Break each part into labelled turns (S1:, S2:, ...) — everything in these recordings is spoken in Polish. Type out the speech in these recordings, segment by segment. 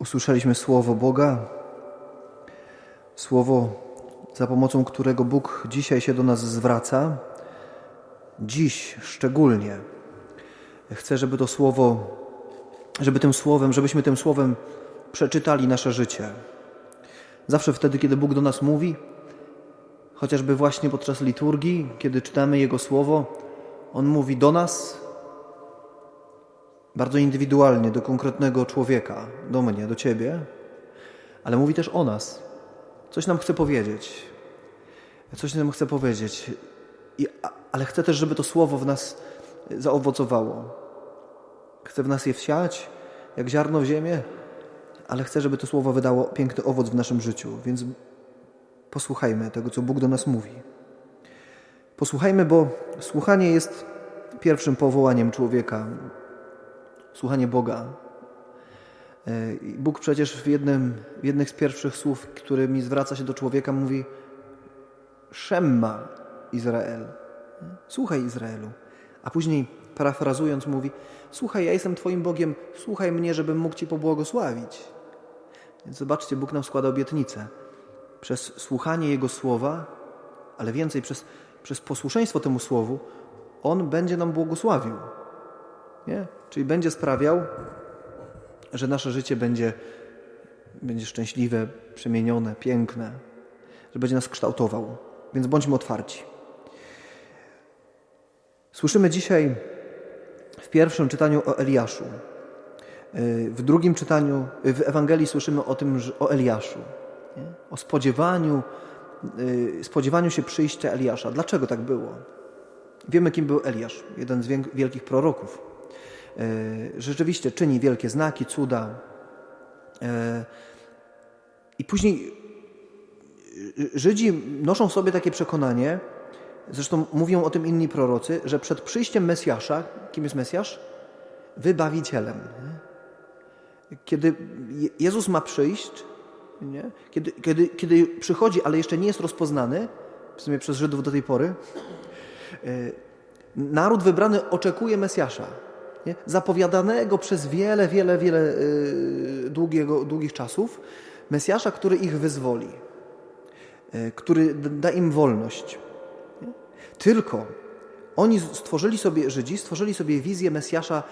S1: Usłyszeliśmy słowo Boga, słowo, za pomocą którego Bóg dzisiaj się do nas zwraca. Dziś szczególnie chcę, żeby to słowo, żeby tym słowem, żebyśmy tym słowem przeczytali nasze życie. Zawsze wtedy, kiedy Bóg do nas mówi, chociażby właśnie podczas liturgii, kiedy czytamy Jego słowo, On mówi do nas bardzo indywidualnie, do konkretnego człowieka, do mnie, do ciebie, ale mówi też o nas. Coś nam chce powiedzieć. Coś nam chce powiedzieć. I, ale chcę też, żeby to słowo w nas zaowocowało. Chcę w nas je wsiać, jak ziarno w ziemię, ale chcę, żeby to słowo wydało piękny owoc w naszym życiu. Więc posłuchajmy tego, co Bóg do nas mówi. Posłuchajmy, bo słuchanie jest pierwszym powołaniem człowieka. Słuchanie Boga. Bóg przecież w, jednym, w jednych z pierwszych słów, którymi zwraca się do człowieka, mówi: Szemma Izrael. Słuchaj Izraelu. A później, parafrazując, mówi: Słuchaj, ja jestem Twoim Bogiem, słuchaj mnie, żebym mógł Ci pobłogosławić. Więc zobaczcie, Bóg nam składa obietnicę. Przez słuchanie Jego słowa, ale więcej przez, przez posłuszeństwo temu słowu, On będzie nam błogosławił. Nie? Czyli będzie sprawiał, że nasze życie będzie, będzie szczęśliwe, przemienione, piękne, że będzie nas kształtował. Więc bądźmy otwarci. Słyszymy dzisiaj w pierwszym czytaniu o Eliaszu. W drugim czytaniu, w Ewangelii słyszymy o tym, o Eliaszu. Nie? O spodziewaniu, spodziewaniu się przyjścia Eliasza. Dlaczego tak było? Wiemy, kim był Eliasz, jeden z wielkich proroków. Rzeczywiście czyni wielkie znaki, cuda. I później Żydzi noszą sobie takie przekonanie, zresztą mówią o tym inni prorocy, że przed przyjściem Mesjasza, kim jest Mesjasz? Wybawicielem. Kiedy Jezus ma przyjść, nie? Kiedy, kiedy, kiedy przychodzi, ale jeszcze nie jest rozpoznany, w sumie przez Żydów do tej pory, naród wybrany oczekuje Mesjasza. Nie? Zapowiadanego przez wiele, wiele, wiele yy, długiego, długich czasów, Mesjasza, który ich wyzwoli, yy, który da im wolność. Nie? Tylko oni stworzyli sobie, Żydzi, stworzyli sobie wizję Mesjasza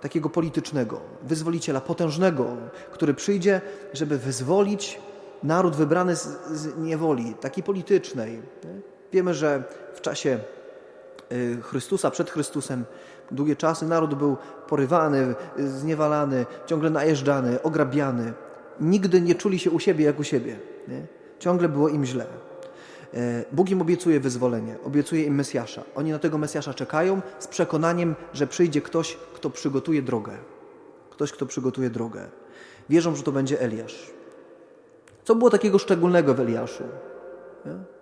S1: takiego politycznego, wyzwoliciela potężnego, który przyjdzie, żeby wyzwolić naród wybrany z, z niewoli, takiej politycznej. Nie? Wiemy, że w czasie Chrystusa, przed Chrystusem, długie czasy naród był porywany, zniewalany, ciągle najeżdżany, ograbiany. Nigdy nie czuli się u siebie jak u siebie. Nie? Ciągle było im źle. Bóg im obiecuje wyzwolenie, obiecuje im Mesjasza. Oni na tego Mesjasza czekają z przekonaniem, że przyjdzie ktoś, kto przygotuje drogę. Ktoś, kto przygotuje drogę. Wierzą, że to będzie Eliasz. Co było takiego szczególnego w Eliaszu? Nie?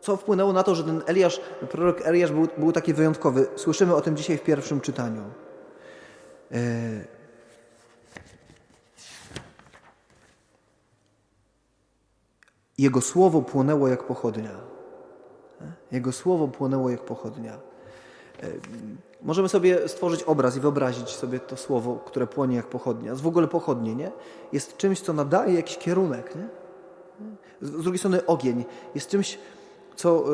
S1: Co wpłynęło na to, że ten Eliasz, prorok Eliasz był, był taki wyjątkowy? Słyszymy o tym dzisiaj w pierwszym czytaniu. Jego słowo płonęło jak pochodnia. Jego słowo płonęło jak pochodnia. Możemy sobie stworzyć obraz i wyobrazić sobie to słowo, które płonie jak pochodnia. W ogóle pochodnie, nie? Jest czymś, co nadaje jakiś kierunek, nie? Z drugiej strony ogień jest czymś, co,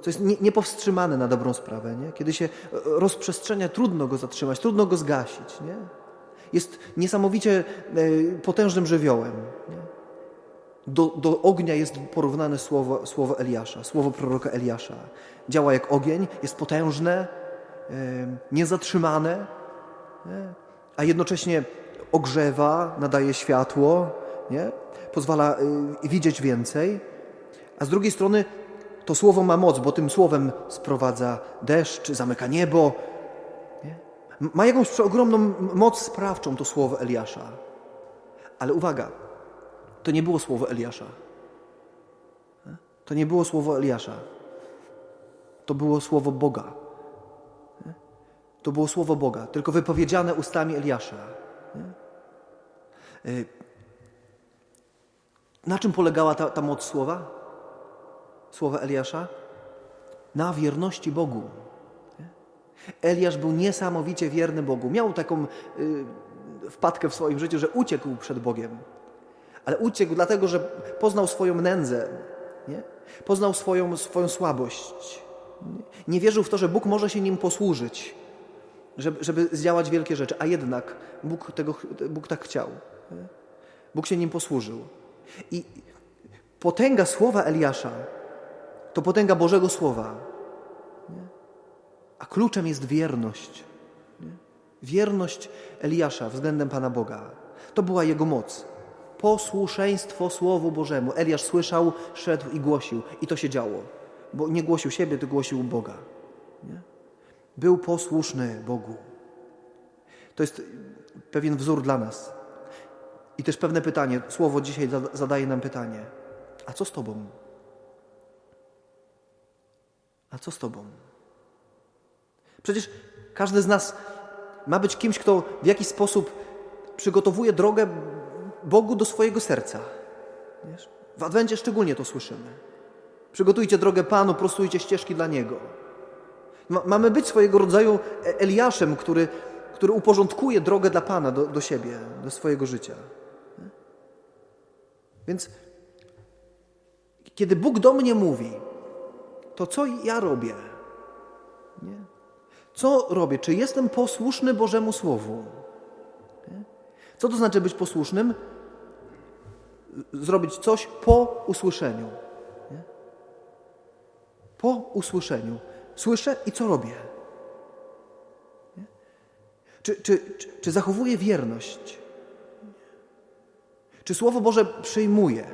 S1: co jest niepowstrzymane na dobrą sprawę. Nie? Kiedy się rozprzestrzenia, trudno go zatrzymać, trudno go zgasić. Nie? Jest niesamowicie potężnym żywiołem. Nie? Do, do ognia jest porównane słowo, słowo Eliasza, słowo proroka Eliasza. Działa jak ogień, jest potężne, niezatrzymane, nie? a jednocześnie ogrzewa, nadaje światło, nie? pozwala widzieć więcej, a z drugiej strony to słowo ma moc, bo tym słowem sprowadza deszcz, zamyka niebo. Nie? Ma jakąś ogromną moc sprawczą to słowo Eliasza. Ale uwaga, to nie było słowo Eliasza. To nie było słowo Eliasza. To było słowo Boga. To było słowo Boga, tylko wypowiedziane ustami Eliasza. Na czym polegała ta, ta moc słowa? Słowa Eliasza? Na wierności Bogu. Eliasz był niesamowicie wierny Bogu. Miał taką y, wpadkę w swoim życiu, że uciekł przed Bogiem. Ale uciekł dlatego, że poznał swoją nędzę, nie? poznał swoją, swoją słabość. Nie? wierzył w to, że Bóg może się nim posłużyć, żeby, żeby zdziałać wielkie rzeczy, a jednak Bóg, tego, Bóg tak chciał. Nie? Bóg się nim posłużył. I potęga słowa Eliasza to potęga Bożego Słowa. Nie? A kluczem jest wierność. Nie? Wierność Eliasza względem Pana Boga. To była jego moc. Posłuszeństwo Słowu Bożemu. Eliasz słyszał, szedł i głosił. I to się działo. Bo nie głosił siebie, to głosił Boga. Nie? Był posłuszny Bogu. To jest pewien wzór dla nas. I też pewne pytanie. Słowo dzisiaj zada- zadaje nam pytanie. A co z Tobą? A co z Tobą? Przecież każdy z nas ma być kimś, kto w jakiś sposób przygotowuje drogę Bogu do swojego serca. Wiesz? W Adwencie szczególnie to słyszymy. Przygotujcie drogę Panu, prostujcie ścieżki dla Niego. Ma, mamy być swojego rodzaju E- Eliaszem, który, który uporządkuje drogę dla Pana do, do siebie, do swojego życia. Więc kiedy Bóg do mnie mówi, to co ja robię? Nie? Co robię? Czy jestem posłuszny Bożemu Słowu? Nie? Co to znaczy być posłusznym? Zrobić coś po usłyszeniu. Nie? Po usłyszeniu. Słyszę i co robię? Czy, czy, czy, czy zachowuję wierność? Czy Słowo Boże przyjmuję?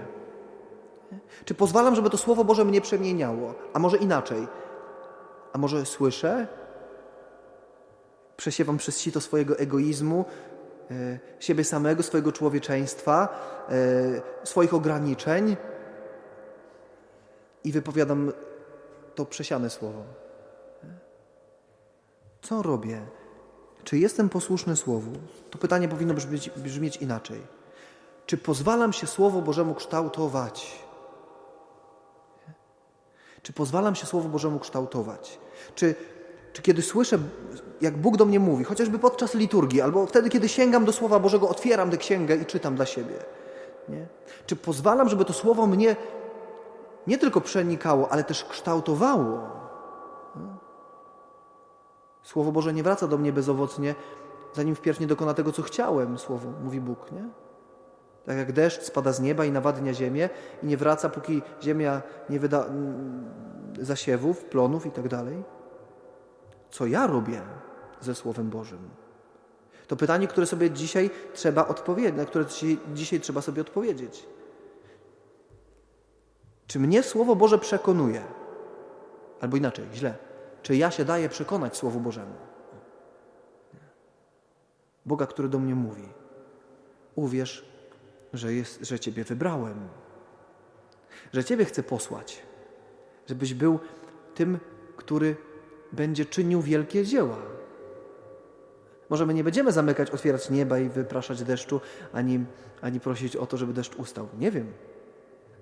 S1: Czy pozwalam, żeby to Słowo Boże mnie przemieniało? A może inaczej? A może słyszę? Przesiewam przez sito swojego egoizmu, e, siebie samego, swojego człowieczeństwa, e, swoich ograniczeń i wypowiadam to przesiane słowo. Co robię? Czy jestem posłuszny Słowu? To pytanie powinno brzmieć, brzmieć inaczej. Czy pozwalam się Słowo Bożemu kształtować? Czy pozwalam się Słowu Bożemu kształtować? Czy, czy kiedy słyszę, jak Bóg do mnie mówi, chociażby podczas liturgii, albo wtedy, kiedy sięgam do Słowa Bożego, otwieram tę księgę i czytam dla siebie? Nie? Czy pozwalam, żeby to Słowo mnie nie tylko przenikało, ale też kształtowało? Słowo Boże nie wraca do mnie bezowocnie, zanim wpierw nie dokona tego, co chciałem, Słowo, mówi Bóg, nie? Tak jak deszcz spada z nieba i nawadnia ziemię i nie wraca, póki ziemia nie wyda mm, zasiewów, plonów i tak dalej. Co ja robię ze Słowem Bożym? To pytanie, które sobie dzisiaj trzeba odpowiedzieć, na które dzisiaj, trzeba sobie odpowiedzieć. Czy mnie Słowo Boże przekonuje? Albo inaczej, źle. Czy ja się daję przekonać Słowu Bożemu? Boga, który do mnie mówi. Uwierz, że, jest, że Ciebie wybrałem, że Ciebie chcę posłać, żebyś był tym, który będzie czynił wielkie dzieła. Może my nie będziemy zamykać, otwierać nieba i wypraszać deszczu, ani, ani prosić o to, żeby deszcz ustał. Nie wiem.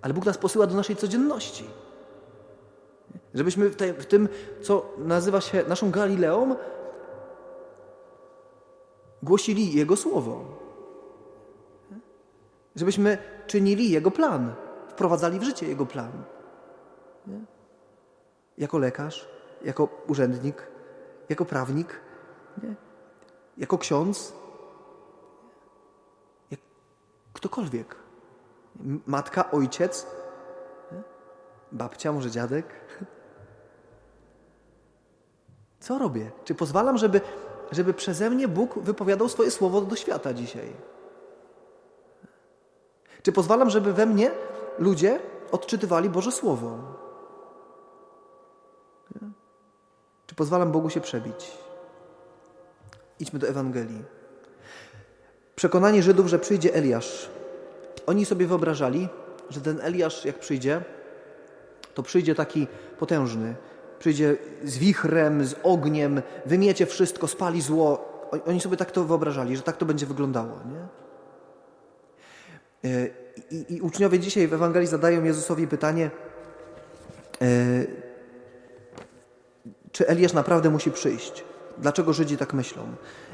S1: Ale Bóg nas posyła do naszej codzienności. Żebyśmy w, tej, w tym, co nazywa się naszą Galileą, głosili Jego słowo. Żebyśmy czynili Jego plan, wprowadzali w życie Jego plan. Nie? Jako lekarz, jako urzędnik, jako prawnik, nie? jako ksiądz, jak ktokolwiek. Matka, ojciec, nie? babcia, może dziadek. Co robię? Czy pozwalam, żeby, żeby przeze mnie Bóg wypowiadał swoje słowo do świata dzisiaj? Czy pozwalam, żeby we mnie ludzie odczytywali Boże Słowo? Nie? Czy pozwalam Bogu się przebić? Idźmy do Ewangelii. Przekonanie Żydów, że przyjdzie Eliasz. Oni sobie wyobrażali, że ten Eliasz, jak przyjdzie, to przyjdzie taki potężny. Przyjdzie z wichrem, z ogniem, wymiecie wszystko, spali zło. Oni sobie tak to wyobrażali, że tak to będzie wyglądało. Nie? I, I uczniowie dzisiaj w Ewangelii zadają Jezusowi pytanie, e, czy Eliasz naprawdę musi przyjść. Dlaczego Żydzi tak myślą?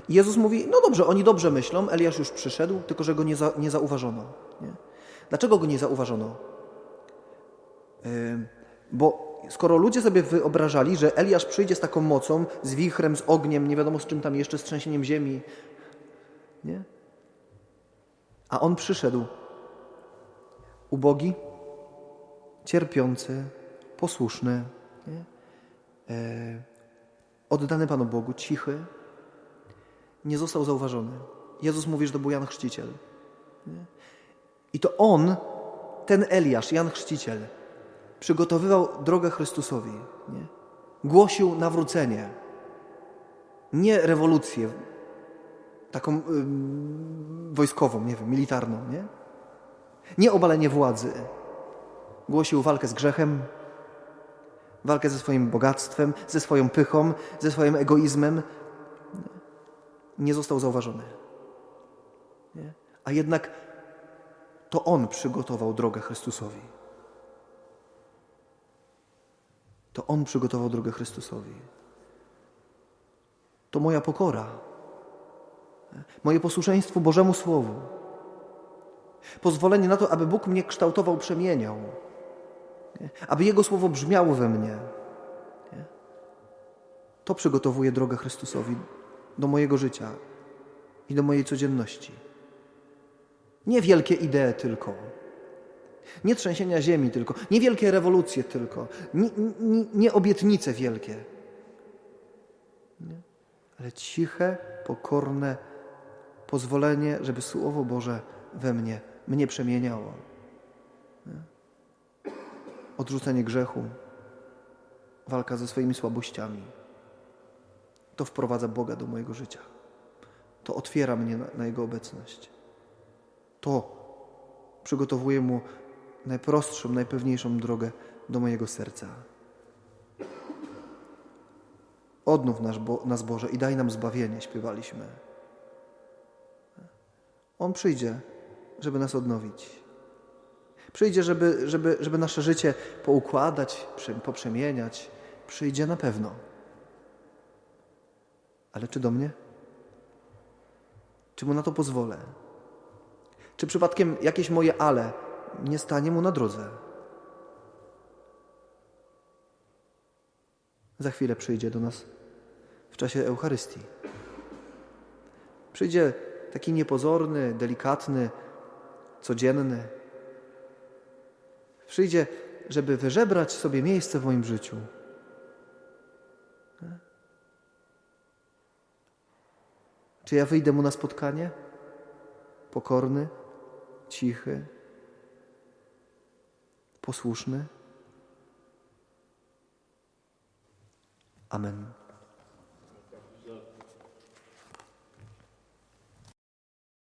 S1: I Jezus mówi, no dobrze, oni dobrze myślą, Eliasz już przyszedł, tylko że go nie, za, nie zauważono. Nie? Dlaczego go nie zauważono? Ym, Bo skoro ludzie sobie wyobrażali, że Eliasz przyjdzie z taką mocą, z wichrem, z ogniem, nie wiadomo z czym tam jeszcze, z trzęsieniem ziemi, nie? A on przyszedł ubogi, cierpiący, posłuszny, nie? E, oddany Panu Bogu, cichy, nie został zauważony. Jezus mówi, że to był Jan Chrzciciel. Nie? I to on, ten Eliasz, Jan Chrzciciel, przygotowywał drogę Chrystusowi. Nie? Głosił nawrócenie, nie rewolucję taką wojskową, nie wiem, militarną, nie? Nie obalenie władzy. Głosił walkę z grzechem, walkę ze swoim bogactwem, ze swoją pychą, ze swoim egoizmem. Nie został zauważony. Nie? A jednak to On przygotował drogę Chrystusowi. To On przygotował drogę Chrystusowi. To moja pokora, moje posłuszeństwo Bożemu Słowu, pozwolenie na to, aby Bóg mnie kształtował, przemieniał, nie? aby Jego Słowo brzmiało we mnie. Nie? To przygotowuje drogę Chrystusowi do mojego życia i do mojej codzienności. Nie wielkie idee tylko. Nie trzęsienia ziemi tylko, nie wielkie rewolucje tylko, nie, nie, nie obietnice wielkie, nie? ale ciche, pokorne pozwolenie, żeby Słowo Boże we mnie, mnie przemieniało. Nie? Odrzucenie grzechu, walka ze swoimi słabościami. To wprowadza Boga do mojego życia. To otwiera mnie na, na Jego obecność. To przygotowuje Mu najprostszą, najpewniejszą drogę do mojego serca. Odnów nas, Bo, nas Boże i daj nam zbawienie, śpiewaliśmy. On przyjdzie, żeby nas odnowić. Przyjdzie, żeby, żeby, żeby nasze życie poukładać, poprzemieniać. Przyjdzie na pewno. Ale czy do mnie? Czy mu na to pozwolę? Czy przypadkiem jakieś moje ale nie stanie mu na drodze? Za chwilę przyjdzie do nas w czasie Eucharystii. Przyjdzie taki niepozorny, delikatny, codzienny. Przyjdzie, żeby wyżebrać sobie miejsce w moim życiu. Czy ja wyjdę mu na spotkanie? Pokorny, cichy, posłuszny? Amen.